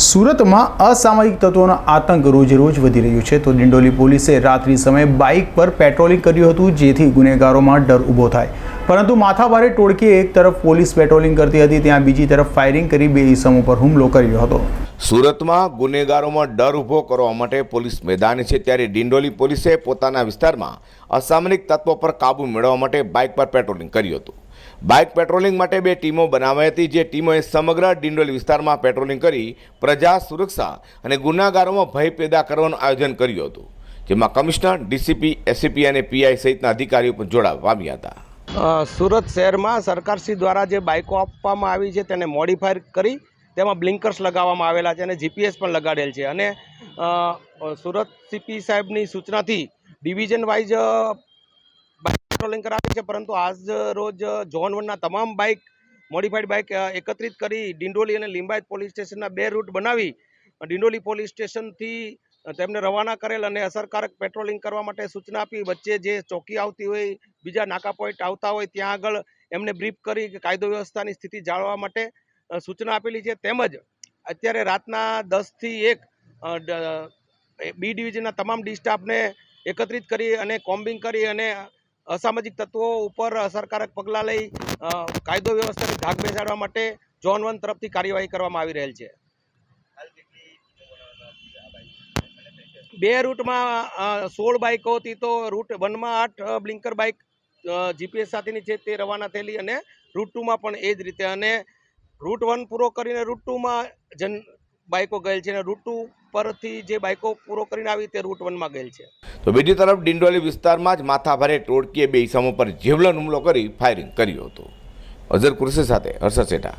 સુરતમાં અસામાજિક તત્વોનો આતંક રોજ રોજ વધી રહ્યો છે. તો દિંડોલી પોલીસે રાત્રિ સમયે બાઇક પર પેટ્રોલિંગ કર્યું હતું, જેથી ગુનેગારોમાં ડર ઊભો થાય. પરંતુ માથાભારે ટોળકીએ એક તરફ પોલીસ પેટ્રોલિંગ કરતી હતી, ત્યાં બીજી તરફ ફાયરિંગ કરી બે ઇસમો પર હુમલો કર્યો હતો. સુરતમાં ગુનેગારોમાં ડર ઊભો કરવા માટે પોલીસ મેદાન છે, ત્યારે ડિંડોલી પોલીસે પોતાના વિસ્તારમાં અસામરિક તત્વો પર કાબૂ મેળવવા માટે બાઇક પર પેટ્રોલિંગ કર્યું હતું. બાઇક પેટ્રોલિંગ માટે બે ટીમો બનાવાઈ હતી, જે ટીમોએ સમગ્ર ડિંડોલ વિસ્તારમાં પેટ્રોલિંગ કરી પ્રજા સુરક્ષા અને ગુનાગારોમાં ભય પેદા કરવાનું આયોજન કર્યું હતું, જેમાં કમિશનર, ડીસીપી એસીપી અને પીઆઈ સહિતના અધિકારીઓ પણ જોડાવા પામ્યા હતા. સુરત શહેરમાં સરકારશ્રી દ્વારા જે બાઇકો આપવામાં આવી છે તેને મોડિફાય કરી તેમાં બ્લિંકર્સ લગાવવામાં આવેલા છે અને જીપીએસ પણ લગાડેલ છે. અને સુરત સીપી સાહેબની સૂચનાથી ડિવિઝન વાઇઝ પેટ્રોલિંગ કરાવી છે, પરંતુ આજ રોજ ઝોન વનના તમામ બાઇક મોડિફાઈડ બાઇક એકત્રિત કરી ડિંડોલી અને લિંબાયત પોલીસ સ્ટેશનના બે રૂટ બનાવી. ડિંડોલી પોલીસ સ્ટેશનથી તેમને રવાના કરેલ અને અસરકારક પેટ્રોલિંગ કરવા માટે સૂચના આપી. વચ્ચે જે ચોકી આવતી હોય, બીજા નાકા પોઈન્ટ આવતા હોય, ત્યાં આગળ એમને બ્રીફ કરી કે કાયદો વ્યવસ્થાની સ્થિતિ જાળવવા માટે સૂચના આપેલી છે. તેમજ અત્યારે રાતના દસથી એક બી ડિવિઝનના તમામ ડી સ્ટાફને એકત્રિત કરી અને કોમ્બિંગ કરી અને અસામાજિક તત્વો ઉપર અસરકારક પગલાં લઈ કાયદો વ્યવસ્થાની ધાક બેસાડવા માટે ઝોન વન તરફથી કાર્યવાહી કરવામાં આવી રહેલ છે. બે રૂટમાં સોળ બાઇકો હતી તો રૂટ વનમાં આઠ બ્લિંકર બાઇક જીપીએસ સાથેની છે તે રવાના થયેલી અને રૂટ ટુમાં પણ એ જ રીતે અને રૂટ વન પૂરો કરીને રૂટ ટુમાં જન બાઇકો ગયેલ છે અને રૂટ ટુ પરથી જે બાઇકો પૂરો કરીને આવી તે રૂટ વનમાં ગયેલ છે. તો બીજી તરફ ડિંડોલી વિસ્તારમાં જ માથાભારે ટોળકીએ બે ઇસમો પર જીવલન હુમલો કરી ફાયરિંગ કર્યું હતું. અઝર કુરશી સાથે હર્ષદ શેઠા.